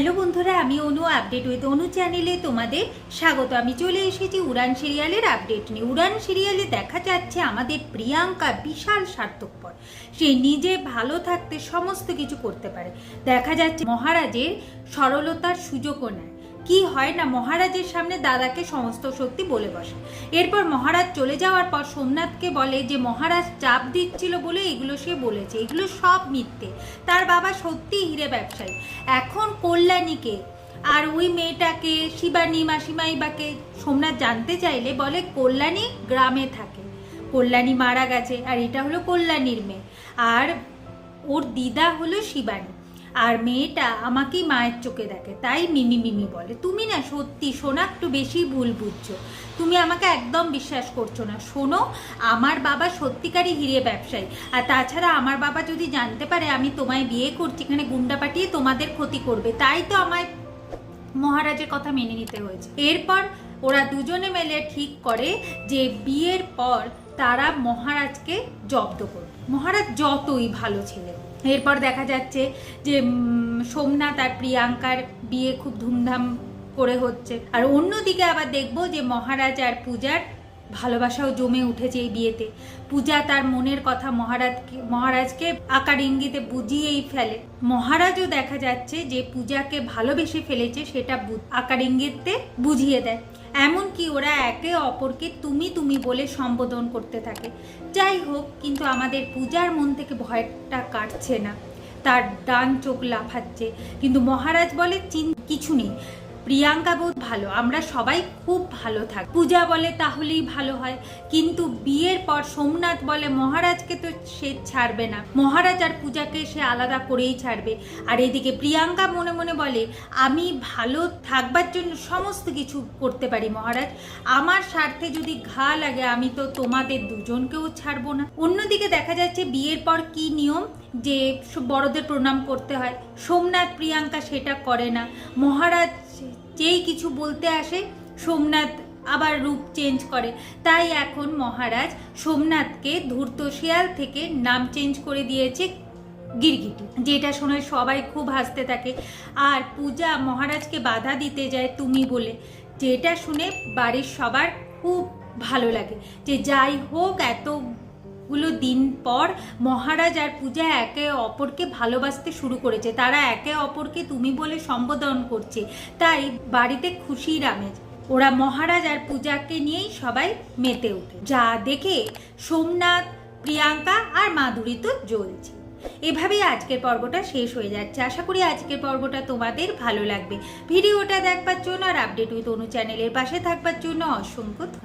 Hello বন্ধুরা, আমি অনু update with অনু চ্যানেলে তোমাদের স্বাগত। আমি চলে এসেছি উড়ান সিরিয়ালের আপডেট নিয়ে। উড়ান সিরিয়ালে দেখা যাচ্ছে আমাদের প্রিয়াঙ্কা বিশাল স্বার্থপর। সে নিজে ভালো থাকতে সমস্ত কিছু করতে পারে। দেখা যাচ্ছে মহারাজের সরলতার সুযোগও নেয়। কি হয় না মহারাজের সামনে দাদাকে সমস্ত সত্যি বলে বসে। এরপর মহারাজ চলে যাওয়ার পর সোমনাথকে বলে যে, মহারাজ চাপ দিচ্ছিল বলে এগুলো সে বলেছে। এগুলো সব মিথ্যে। তার বাবা সত্যি হিরে ব্যবসায়ী। এখন কল্যাণীকে আর ওই মেয়েটাকে, শিবানী মাসিমাই মাসিমাইবাকে সোমনাথ জানতে চাইলে বলে, কল্যাণী গ্রামে থাকে। কল্যাণী মারা গেছে। আর এটা হলো কল্যাণীর মেয়ে। আর ওর দিদা হলো শিবানী। আর মেয়েটা আমাকেই মায়ের চোখে দেখে, তাই মিমি মিমি বলে। তুমি না সত্যি শোনা একটু বেশি ভুল বুঝছ। তুমি আমাকে একদম বিশ্বাস করছ না। শোনো, আমার বাবা সত্যিকারই হিরে ব্যবসায়ী। আর তাছাড়া আমার বাবা যদি জানতে পারে আমি তোমায় বিয়ে করছি, এখানে গুন্ডা পাঠিয়ে তোমাদের ক্ষতি করবে, তাই তো আমায় মহারাজের কথা মেনে নিতে হয়েছে। এরপর ওরা দুজনে মিলে ঠিক করে যে বিয়ের পর তারা মহারাজকে জব্দ করবে। মহারাজ যতই ভালো ছিলেন। এরপর দেখা যাচ্ছে যে সোমনাথ আর প্রিয়াঙ্কার বিয়ে খুব ধুমধাম করে হচ্ছে। আর অন্যদিকে আবার দেখব যে, মহারাজ আর পূজার ভালোবাসাও জমে উঠেছে এই বিয়েতে। পূজা তার মনের কথা মহারাজকে মহারাজকে আকার ইঙ্গিতে বুঝিয়েই ফেলে। মহারাজও দেখা যাচ্ছে যে, পূজাকে ভালোবেসে ফেলেছে, সেটা আকার ইঙ্গিতে বুঝিয়ে দেয়। এমনকি ওরা একে অপরকে তুমি তুমি বলে সম্বোধন করতে থাকে। যাই হোক, কিন্তু আমাদের পূজার মন থেকে ভয়টা কাটছে না। তার ডান চোখ লাফাচ্ছে। কিন্তু মহারাজ বলে, চিন কিছু নেই। প্রিয়াঙ্কা বোধ ভালো, আমরা সবাই খুব ভালো থাক, পূজা বলে তাহলেই ভালো হয়, কিন্তু বিয়ের পর সোমনাথ বলে মহারাজকে তো সে ছাড়বে না, মহারাজ আর পূজাকে সে আলাদা করেই ছাড়বে, আর এদিকে প্রিয়াঙ্কা মনে মনে বলে, আমি ভালো থাকবার জন্য সমস্ত কিছু করতে পারি মহারাজ, আমার স্বার্থে যদি ঘা লাগে আমি তো তোমাদের দুজনকেও ছাড়বো না। অন্যদিকে দেখা যাচ্ছে বিয়ের পর কি নিয়ম, যে বড়দের প্রণাম করতে হয়, সোমনাথ প্রিয়াঙ্কা সেটা করে না, মহারাজ যেই কিছু বলতে আসে, সোমনাথ আবার রূপ চেঞ্জ করে। তাই এখন মহারাজ সোমনাথকে ধূর্ত শিয়াল থেকে নাম চেঞ্জ করে দিয়েছে গিরগিটি, যেটা শুনে সবাই খুব হাসতে থাকে। আর পূজা মহারাজকে বাধা দিতে যায় তুমি বলে। যেটা শুনে বাড়ির সবার খুব ভালো লাগে। যে যাই হোক, এত গুলো দিন পর মহারাজ আর পূজা একে অপরকে ভালোবাসতে শুরু করেছে। তারা একে অপরকে তুমি বলে সম্বোধন করছে। তাই বাড়িতে খুশির আমেজ ওরা মহারাজ আর পূজাকে নিয়েই সবাই মেতে ওঠে। যা দেখে সোমনাথ, প্রিয়াঙ্কা আর মাধুরী তো জ্বলছে। এভাবেই আজকের পর্বটা শেষ হয়ে যাচ্ছে। আশা করি আজকের পর্বটা তোমাদের ভালো লাগবে। ভিডিওটা দেখবার জন্য আর আপডেট উইথ অনু চ্যানেলের পাশে থাকবার জন্য অসংখ্য।